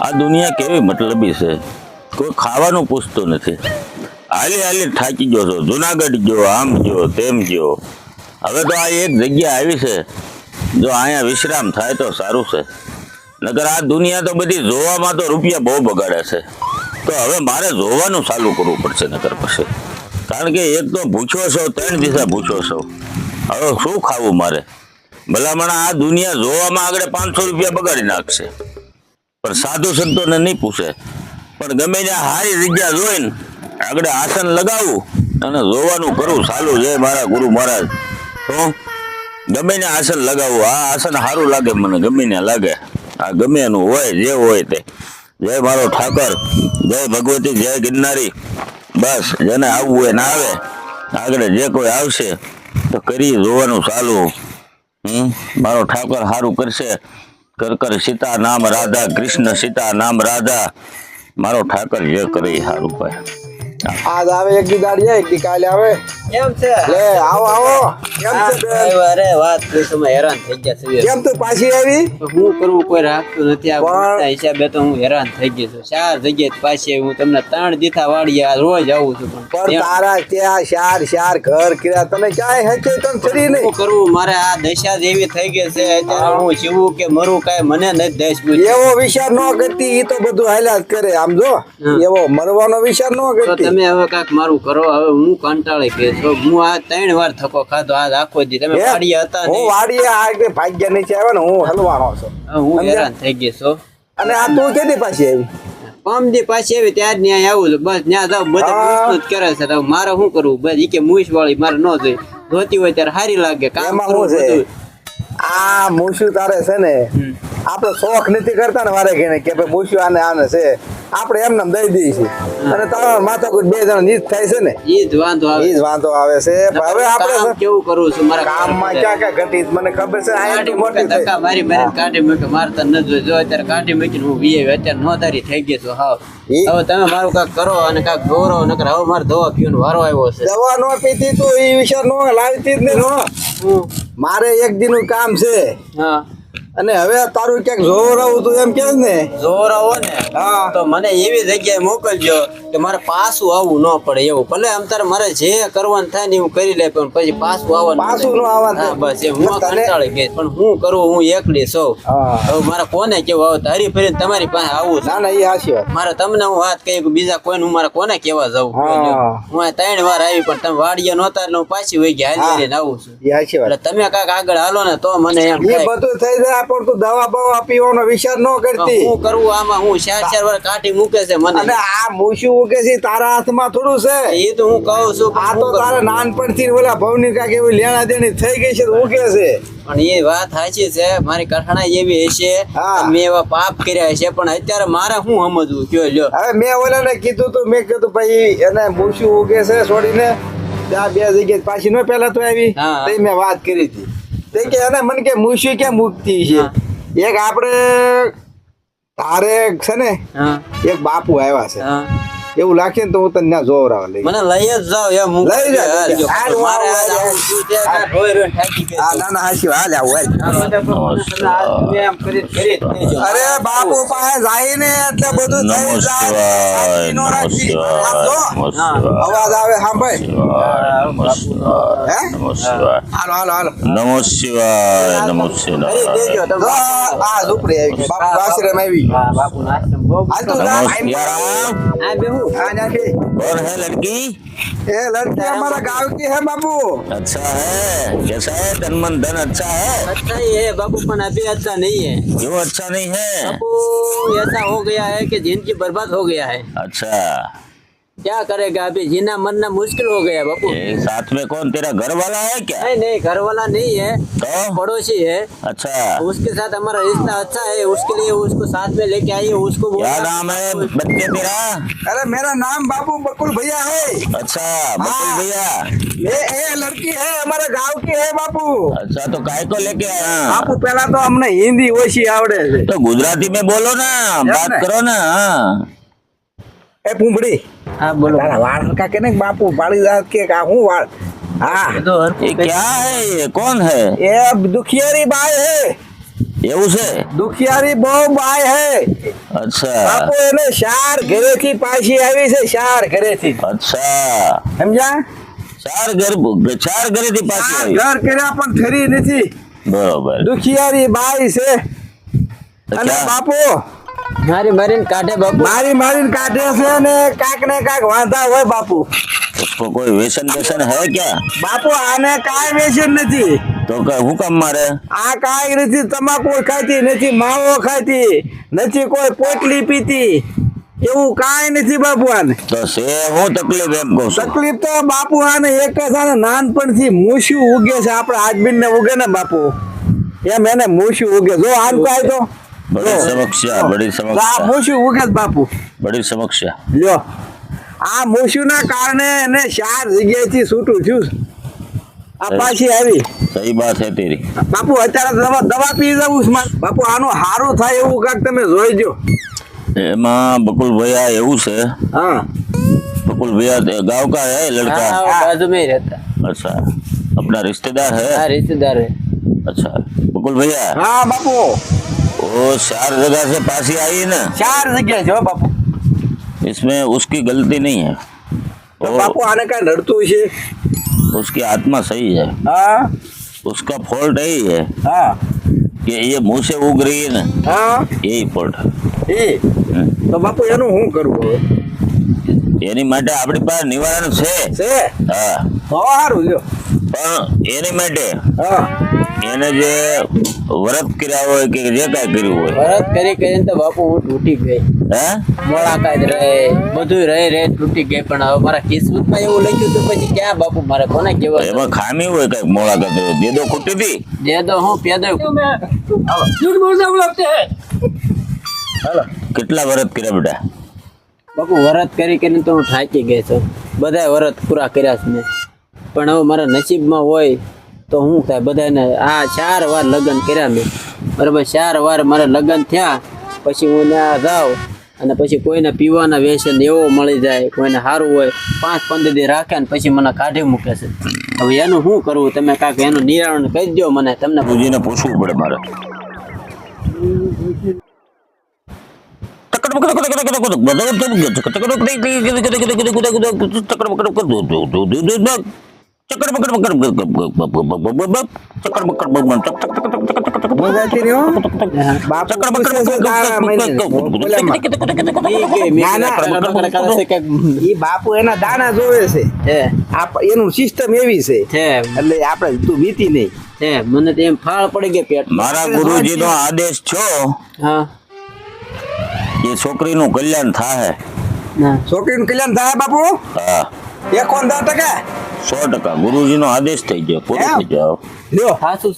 આ દુનિયા કેવી મતલબી છે? કોઈ ખાવાનું પૂછતું નથી. હાલી હાલી થાકી ગયો છો, જુનાગઢ ગયો, આમ ગયો, તેમ ગયો. હવે તો આ એક જગ્યા આવી છે, જો અહીંયા વિશ્રામ થાય તો સારું છે. નગર આ દુનિયા તો બધી જોવામાં તો રૂપિયા બહુ બગાડે છે. તો હવે મારે જોવાનું ચાલુ કરવું પડશે નગર પછી. કારણ કે એક તો ભૂછો છો, ત્રણ દિશા ભૂછો છો. હવે શું ખાવું મારે? ભલામણ આ દુનિયા જોવામાં આગળ પાંચસો રૂપિયા બગાડી નાખશે. પણ સાધુ સંતોને નહીં પૂછે. પણ ગમે ત્યાં હારી જગ્યા જોઈને આગળ આસન લગાવું અને જોવાનું કરું સારું જય મારા ગુરુ મહારાજ. તો ગમે ને આસન લગાવું, આ આસન સારું લાગે મને, ગમે ને લાગે. આ ગમે એનું હોય, જે હોય તે. જય મારો ઠાકર, જય ભગવતી, જય ગિરનારી. બસ, જેને આવવું એને આવે. આગળ જે કોઈ આવશે તો કરી જોવાનું ચાલુ હમ, મારો ઠાકર સારું કરશે. કર કર સીતા નામ રાધા, કૃષ્ણ સીતા નામ રાધા. મારો ઠાકર જે કરે હારું ભાઈ. આજ આવે એક દી દાડી એક દી કાલે આવે. કેમ છે. લે આવો આવો. કેમ છે બેન? અરે વાત તો તમે હેરાન થઈ ગયા છો કેમ તો પાછી આવી? હું કરું કોઈ રાખતું નથી આ બધા હિસાબે તો હું હેરાન થઈ ગયો છું. ચાર જગ્યાએ પાછી આવી. હું તમને ત્રણ દીથા વાળી આ રોજ આવું છું પણ તારા ત્યાં ચાર ચાર ઘર કર્યા તને ક્યાંય હચે તને શું નહીં. કરવું મારે આ દશા જેવી એવી થઈ ગઈ છે અત્યારે હું. જીવું કે મરું કાંઈ મને નથી દેશ. એવો વિચાર ન કરતી ઈ તો બધું હાલ્યા જ કરે આમ જો. એવો મરવાનો વિચાર ન કરતી. તમે હવે કાક મારું કરો હવે હું કંટાળી ગયો છો. હું આ ત્રણ વાર થકો ખાધો આજ આખો દી તમે? વાડીએ હતા હું વાડીએ આ ભાગ્ય નહીં આવ્યો ને હું હલવાનો છું. હું હેરાન થઈ ગયો છું. અને આ તું કેદી પાછી આવી? પમદી પાછી આવી ત્યાં ન્યાય આવું છું. બસ ત્યાં જાવ બધા. જ કરે છે. તો મારે શું કરવું? બસ ઈ કે મૂછ વાળી મારે ન જોઈ જોતી હોય ત્યારે સારી લાગે કામ કરવું છે? બધું. આ મૂછું તારે છે ને. આપણે શોખ નથી કરતા ને વારે ઘેને કે ભાઈ મૂછું આને આને છે. આપણે એમને દઈ દઈએ છીએ. અને તારા માથા કોઈ બે જણ નીત થાય છે ને? ઈ જ વાંધો આવે. ઈ જ વાંધો આવે છે. હવે આપણે કેવું કરવું છું મારા કામમાં ક્યાં ક્યાં ઘટી મને ખબર છે આયાથી મોટી ધક્કા મારી મારી કાઢી મૂકે મારતા ન જોઈ. જો અત્યારે કાઢી મૂકીને હું વીએ અત્યારે નોધારી થઈ ગયો છું હાવ. હવે તમે મારું કાંઈક કરો અને કાંઈક દોરો નકર હવે મારે દવા પીવાનો વારો આવ્યો છે. દવા નો પીતી તું એ વિચાર નો લાવતી જ નહીં મારે એક દિનનું કામ છે. હા. અને હવે તારું ક્યાંક જોર આવું તું એમ કે ને? જોર આવો ને? હા. તો મને એવી જગ્યાએ મોકલજો કે મારે પાછું આવવું ન પડે એવું. ભલે આમ તારે મારે જે કરવાનું થાય ને હું કરી લે પણ પછી પાછું આવવાનું પાછું ન આવવાનું. હા બસ એમ. હું કંટાળી ગઈ. પણ હું કરું હું એકલી સૌ હવે મારે કોને કેવું આવે હરી ફરીને તમારી પાસે આવું ના ના એ વાત. મારે તમને હું વાત કહી કે બીજા કોઈને હું મારે કોને કેવા જાઉં? હું. ત્રણ વાર આવી પણ તમે વાડીએ નહોતા એટલે હું પાછી વહી ગયા. હાલી આવું છું. એટલે તમે કાંઈક આગળ હાલો ને તો મને એમ બધું થઈ જાય. પણ તું દવા બવા પીવાનો વિચાર ન કરતી. હું કરવું આમાં? હું ચાર ચાર વાર કાઢી મૂકે છે મને. અને આ મૂછું મૂકે છે તારા હાથમાં થોડું છે. એ તો હું કહું છું આ તો? તારે નાનપણથી ઓલા ભવની કાંઈક એવી લેણા દેણી થઈ ગઈ છે ઉગે છે. પણ એ વાત સાચી છે મારી કઠણા એવી હશે. મેં એવા પાપ કર્યા છે પણ અત્યારે મારે શું સમજવું? કયો લ્યો. હવે મેં ઓલાને કીધું તું મેં કીધું ભાઈ એને મૂછું ઉગે છે છોડીને. ત્યાં બે જગ્યાએ પાછી ન પેલા તો આવી. મેં વાત કરી હતી. તે કે એને મને કે મુશી કે મુક્તિ છે. એક આપણે તારે છે ને એક બાપુ આવ્યા છે. એવું લાગે ને તો હું તને જોર આવે લઈ મને લઈ જ જાવ એમ હું લઈ જાવ હાલ લઈ જો. મારે આજ આવું છું તે કાંઈ રોઈ થાકી ગયો આ ના ના હાચી હાલ આવું એમ કરી કરી જ અરે બાપુ પાસે જાય ને એટલે બધું થઈ જાય. નો રાખી. અવાજ આવે સાંભળ. હે? હાલો હાલો હાલો. નમો શિવાય નમો શિવાય આ ઝૂંપડી આવી બાપુ આશ્રમ આવી બાપુ આશ્રમ બહુ હાલ તું આ બેહું. और है लड़की? ये लड़की हमारा गाँव की है बाबू। अच्छा है। कैसा है? तन मन धन अच्छा है? अच्छा ही है बाबू पर अभी अच्छा नहीं है। क्यों अच्छा नहीं है? बाबू ऐसा हो गया है कि ज़िंदगी बर्बाद हो गया है। अच्छा। क्या करेगा अभी जीना मरना मुश्किल हो गया बाबू ये साथ में कौन तेरा घर वाला है क्या नहीं नहीं घर वाला नहीं है तो पड़ोसी है अच्छा उसके साथ हमारा रिश्ता अच्छा है उसके लिए उसको साथ में लेके आइए उसको क्या बोला- नाम है बच्चे तेरा अरे मेरा नाम बाबू बकुल भैया है अच्छा बकुल हाँ। भैया ये ये लड़की है हमारे गांव की है बापू अच्छा तो काय को लेके आया બાપુ પેલા તો અમને હિન્દી ઓછી આવડે છે तो गुजराती में बोलो ना बात ने? करो ना हाँ એ પૂંભડી હા બોલો. વાળ હલકા કે ને બાપુ પાડી દા કે આ હું વાળ? હા. તો ક્યાં હે? કોણ હે? એ દુખિયારી બાય હે. એવું છે? દુખિયારી બહુ બાય હે. અચ્છા. બાપુ એને શાર ઘરે થી પાછી આવી છે શાર ઘરે થી અચ્છા. સમજ્યા? ચાર ઘર ચાર ઘરે થી પાછી આવી. ઘર કર્યા પણ ખરી નથી. બરોબર. દુખિયારી બાય છે. અને બાપુ મારી મારીને કાઢે બાપુ. મારી મારીને કાઢે છે ને કાક ને કાક વાંધા હોય બાપુ. કોઈ વેસન વ્યસન હે ક્યાં? બાપુ આને કાઈ વેસન નથી. તો હું કામ મારે? આ કાંઈ નથી તમાકુ ખાતી નથી માવો ખાતી નથી કોઈ પોટલી પીતી. એવું કાઈ નથી બાપુ આને. તો છે હું તકલીફ એમ કહું તકલીફ તો બાપુ આને એક જ આને નાનપણથી મૂછ્યું ઉગે છે આપણે ને ઉગે ને બાપુ. એમ એને મૂછ્યું ઉગે. જો આમ કાંઈ તો. બડી જો. સમસ્યા બડી તો આ સમસ્યા મૂછ્યું ઉગે જ બાપુ બડી સમસ્યા લ્યો આ મૂછ્યુંના કારણે એને ચાર જગ્યાએથી છૂટું થયું છે. આ પાછી આવી સહી બાત હે તેરી બાપુ અત્યારે દવા દવા પી જવું છે મારે. બાપુ આનું સારું થાય એવું કાંઈક તમે જોઈ જો એમાં બકુલ ભૈયા એવું છે હા बकुल भैया गांव का है लड़का हाँ, वो बाजू में ही रहता अच्छा अपना रिश्तेदार है हाँ रिश्तेदार है अच्छा बकुल भैया હા બાપુ वो चार जगह से पासी आई है ना ચાર જગ્યાએ છે હો બાપુ इसमें उसकी गलती नहीं है તો वो બાપુ આને કઈ નડતું છે उसकी आत्मा सही है હા उसका फॉल्ट यही है હા कि ये मुंह से उग रही है ना હા यही फॉल्ट है એ હમ. તો બાપુ એનું શું કરવું હવે એની માટે આપણી પાસે નિવારણ છે છે હા તો સારું લ્યો પણ એની માટે હા એને જે વ્રત કર્યા હોય કે જે કાંઈ કર્યું હોય. વ્રત કરી કરીને તો બાપુ હું તૂટી ગઈ. હે? મોળાકાત રહે બધું રહે રહે તૂટી ગઈ પણ હવે મારા કિસ્મતમાં એવું લખ્યું તો પછી ક્યાં બાપુ મારે કોને કહેવાય એમાં ખામી હોય કઈ મોળાકાત રહે. દેદો ખૂટી હતી દેદો હું પેદો. હાલો. કેટલા વ્રત કર્યા બેટા? બાપુ વરત કરી કરીને તો હું થાકી ગઈ છું. બધાય વરત પૂરા કર્યા છે મેં. પણ હવે મારા નસીબમાં હોય તો હું થાય બધાને આ ચાર વાર લગ્ન કર્યા મેં. બરાબર, ચાર વાર મારા લગ્ન થયા, પછી હું ત્યાં જાઉં અને પછી કોઈને પીવાના વ્યસન એવો મળી જાય, કોઈને સારું હોય, પાંચ પંદર દી રાખે ને પછી મને કાઢી મૂકે છે. હવે એનું શું કરવું? તમે કાંઈક એનું નિરાણ કહી દો મને, તમને પૂછીને પૂછવું પડે મારે. બોલાતી બાપુ. ના, ના. એના દાણા જોવે છે એનું સિસ્ટમ એવી છે એટલે આપણે તું વીતી નહીં મને એમ ફાળ પડી ગઈ પેટ મારા ગુરુજી નો આદેશ છો એ એ છોકરીનું કલ્યાણ થાય ના છોકરીનું કલ્યાણ થાય બાપુ હા એકોન દસ ટકા સો ટકા ગુરુજીનો આદેશ થઈ ગયો પૂરો થઈ જાવ લ્યો. સાસુ